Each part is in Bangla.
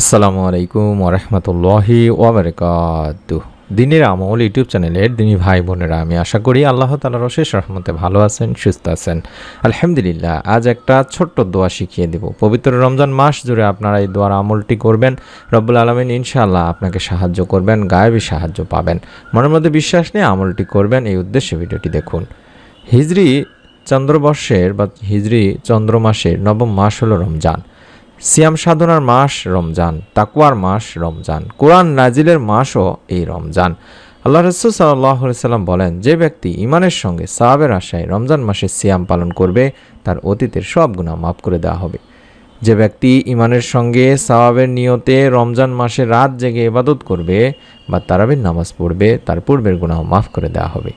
আসসালামু আলাইকুম ওরহমতুল্লাহি ওবরকাত দিনের আমল, ইউটিউব চ্যানেলের দিনী ভাই বোনেরা, আমি আশা করি আল্লাহ তালার অশেষ রহমতে ভালো আছেন, সুস্থ আছেন। আলহামদুলিল্লাহ, আজ একটা ছোট্ট দোয়া শিখিয়ে দেব। পবিত্র রমজান মাস জুড়ে আপনারা এই দোয়ার আমলটি করবেন, রব্বুল আলমিন ইনশাআল্লাহ আপনাকে সাহায্য করবেন, গায়েবী সাহায্য পাবেন। মনের মধ্যে বিশ্বাস নিয়ে আমলটি করবেন, এই উদ্দেশ্যে ভিডিওটি দেখুন। হিজরি চন্দ্রবর্ষের বা হিজরি চন্দ্র মাসের নবম মাস হলো রমজান। সিয়াম সাধনার মাস রমজান তাকুয়ার মাস রমজান, কোরআন নাজিলের মাসও এই রমজান। আল্লাহ রসুল সাল্লাম বলেন, যে ব্যক্তি ইমানের সঙ্গে সাহাবের আশায় রমজান মাসে সিয়াম পালন করবে, তার অতীতের সব গুণা মাফ করে দেওয়া হবে। যে ব্যক্তি ইমানের সঙ্গে সাওয়াবের নিয়তে রমজান মাসে রাত জেগে ইবাদত করবে বা তারাবির নামাজ পড়বে, তার পূর্বের গুণাহ মাফ করে দেওয়া হবে।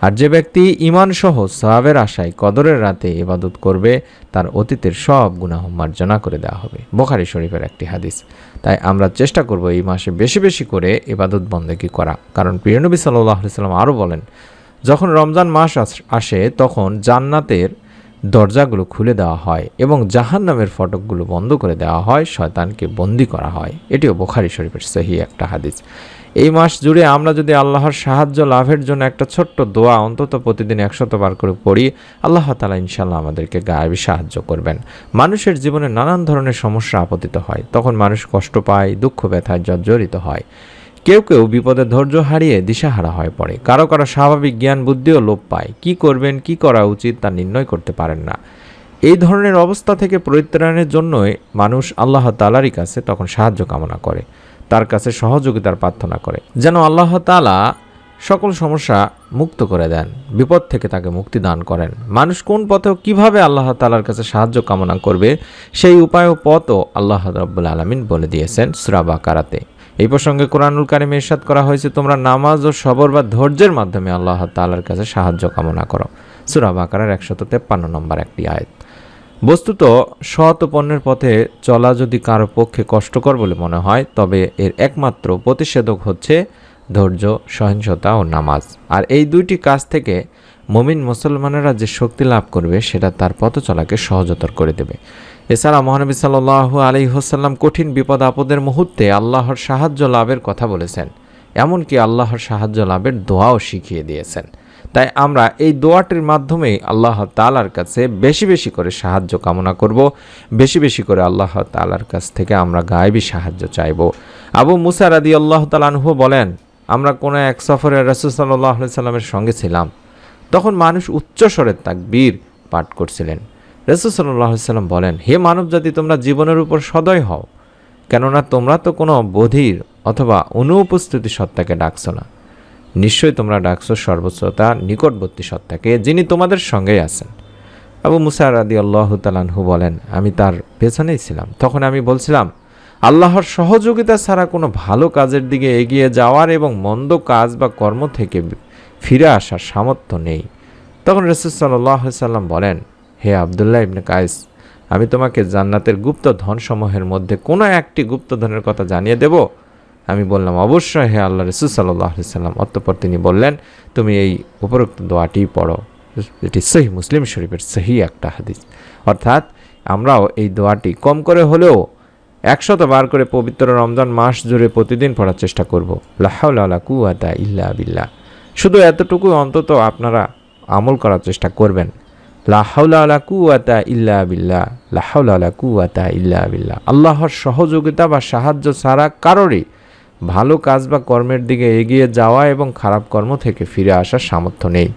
আর যে ব্যক্তি ইমান সহ সাহাবের আশায় কদরের রাতে ইবাদত করবে, তার অতীতের সব গুনাহ মার্জনা করে দেওয়া হবে। বোখারি শরীফের একটি হাদিস। তাই আমরা চেষ্টা করব এই মাসে বেশি বেশি করে ইবাদত বন্দেকি করা। কারণ প্রিয়নবী সাল্লাহ সাল্লাম আরও বলেন, যখন রমজান মাস আসে, তখন জান্নাতের দরজাগুলো খুলে দেওয়া হয় এবং জাহান নামের ফটকগুলো বন্ধ করে দেওয়া হয়, শয়তানকে বন্দি করা হয়। এটিও বোখারি শরীফের সহি একটা হাদিস। এই মাস জুড়ে আমরা যদি আল্লাহর সাহায্য লাভের জন্য একটা ছোট্ট দোয়া অন্তত প্রতিদিন একশত বার করে পড়ি, আল্লাহ তালা ইনশাল্লাহ আমাদেরকে গায়েবী সাহায্য করবেন। মানুষের জীবনে নানান ধরনের সমস্যা আপতিত হয়। তখন মানুষ কষ্ট পায়, দুঃখ, ব্যথায় জর্জরিত হয়। কেউ কেউ বিপদে ধৈর্য হারিয়ে দিশাহারা হয়ে পড়ে। কারও কারও স্বাভাবিক জ্ঞান, বুদ্ধিও লোপ পায়। কি করবেন, কি করা উচিত তা নির্ণয় করতে পারেন না। এই ধরনের অবস্থা থেকে পরিত্রাণের জন্যই মানুষ আল্লাহ তালারই কাছে তখন সাহায্য কামনা করে। তার কাছে সহযোগিতার প্রার্থনা করে। যেন আল্লাহ তালা সকল সমস্যা মুক্ত করে দেন, বিপদ থেকে তাকে মুক্তি দান করেন। মানুষ কোন পথেও কীভাবে আল্লাহ তালার কাছে সাহায্য কামনা করবে, সেই উপায় ও পথও আল্লাহ রব্বুল আলমিন বলে দিয়েছেন সুরাবা কারাতে এই প্রসঙ্গে কোরআনুল কারিমে ইরশাদ করা হয়েছে, তোমরা নামাজ ও সবর বা ধৈর্যের মাধ্যমে আল্লাহ তাআলার কাছে সাহায্য কামনা করো। সূরা বাকারার একশত তেপ্পান্ন নম্বর একটি আয়াত। বস্তুত, সৎ পণ্যের পথে চলা যদি কারও পক্ষে কষ্টকর বলে মনে হয়, তবে এর একমাত্র প্রতিষেধক হচ্ছে ধৈর্য, সহিংসতা ও নামাজ। আর এই দুইটি কাজ থেকে মমিন মুসলমানেরা যে শক্তি লাভ করবে, সেটা তার পথ চলাকে সহজতর করে দেবে। এছাড়া মহানবী সাল্লাহ আলী হোসাল্লাম কঠিন বিপদ আপদের মুহূর্তে আল্লাহর সাহায্য লাভের কথা বলেছেন। এমনকি আল্লাহর সাহায্য লাভের দোয়াও শিখিয়ে দিয়েছেন। তাই আমরা এই দোয়াটির মাধ্যমেই আল্লাহ তালার কাছে বেশি বেশি করে সাহায্য কামনা করব, বেশি বেশি করে আল্লাহ তালার কাছ থেকে আমরা গায়েবী সাহায্য চাইব। আবু মুসার আদি আল্লাহ তালানহু বলেন, আমরা কোনো এক সফরে রসুল সাল্লাহ সাল্লামের সঙ্গে ছিলাম। তখন মানুষ উচ্চস্বরের তাকবীর পাঠ করছিলেন। রসুল সাল্লাহ সাল্লাম বলেন, হে মানব জাতি তোমরা জীবনের উপর সদয় হও, কেননা তোমরা তো কোনো বধির অথবা অনুপস্থিতি সত্তাকে ডাকছো না। নিশ্চয়ই তোমরা ডাকছো সর্বশ্রোতা, নিকটবর্তী সত্তাকে, যিনি তোমাদের সঙ্গেই আছেন। আবু মুসার আদি আল্লাহ তালানহু বলেন, আমি তার পেছনেই ছিলাম। তখন আমি বলছিলাম, আল্লাহর সহযোগিতা ছাড়া কোনো ভালো কাজের দিকে এগিয়ে যাওয়ার এবং মন্দ কাজ বা কর্ম থেকে ফিরে আসার সামর্থ্য নেই। তখন রসুল সাল্লাহ সাল্লাম বলেন হে আবদুল্লাহ ইবনে কায়েস আমি তোমাকে জান্নাতের গুপ্ত ধনসমূহের মধ্যে কোনো একটি গুপ্ত ধনের কথা জানিয়ে দেব? আমি বললাম, অবশ্যই হে আল্লাহ রসুল সাল্লাহ সাল্লাম। অতঃপর তিনি বললেন, তুমি এই উপরোক্ত দোয়াটি পড়ো। এটি সহি মুসলিম শরীফের সহি একটা হাদিস। অর্থাৎ আমরাও এই দোয়াটি কম করে হলেও একশত বার করে পবিত্র রমজান মাস জুড়ে প্রতিদিন পড়ার চেষ্টা করব। লাহাউলা কুয়াতা ইল্লা বিল্লাহ। শুধু এতটুকু অন্তত আপনারা আমল করার চেষ্টা করবেন। আল্লাহর সহযোগিতা বা সাহায্য ছাড়া কারোরই ভালো কাজ বা কর্মের দিকে এগিয়ে যাওয়া এবং খারাপ কর্ম থেকে ফিরে আসার সামর্থ্য নেই।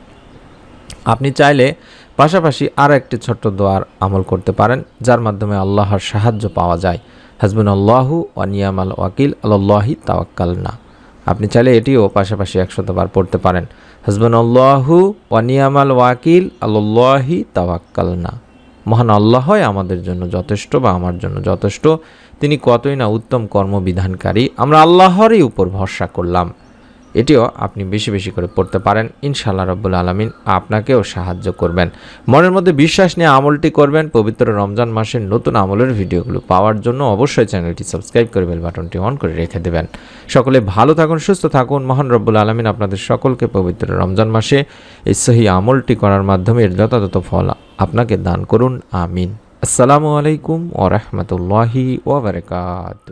আপনি চাইলে পাশাপাশি আর একটি ছোট্ট দোয়ার আমল করতে পারেন, যার মাধ্যমে আল্লাহর সাহায্য পাওয়া যায়। হাসবুন আল্লাহু ওয়ানিয়াম আল ওয়াকিল আল্লাহি তাওয়াক্কাল না আপনি চাইলে এটিও পাশাপাশি একশতবার পড়তে পারেন। হাসবুন আল্লাহু ওয়ানিয়ামাল ওয়াকিল আল্লাহি তাওয়াক্কাল না মহান আল্লাহই আমাদের জন্য যথেষ্ট বা আমার জন্য যথেষ্ট। তিনি কতই না উত্তম কর্মবিধানকারী। আমরা আল্লাহরই উপর ভরসা করলাম। এটিও আপনি বেশি বেশি করে পড়তে পারেন। ইনশাআল্লাহ রব্বুল আলমিন আপনাকেও সাহায্য করবেন। মনের মধ্যে বিশ্বাস নিয়ে আমলটি করবেন। পবিত্র রমজান মাসের নতুন আমলের ভিডিওগুলো পাওয়ার জন্য অবশ্যই চ্যানেলটি সাবস্ক্রাইব করে বেল বাটনটি অন করে রেখে দেবেন। সকলে ভালো থাকুন, সুস্থ থাকুন। মহান রব্বুল আলমিন আপনাদের সকলকে পবিত্র রমজান মাসে এই সহি আমলটি করার মাধ্যমে এর যথাযথ ফল আপনাকে দান করুন। আমিন। আসসালামু আলাইকুম ওরহমতুল্লাহি ওবরকাত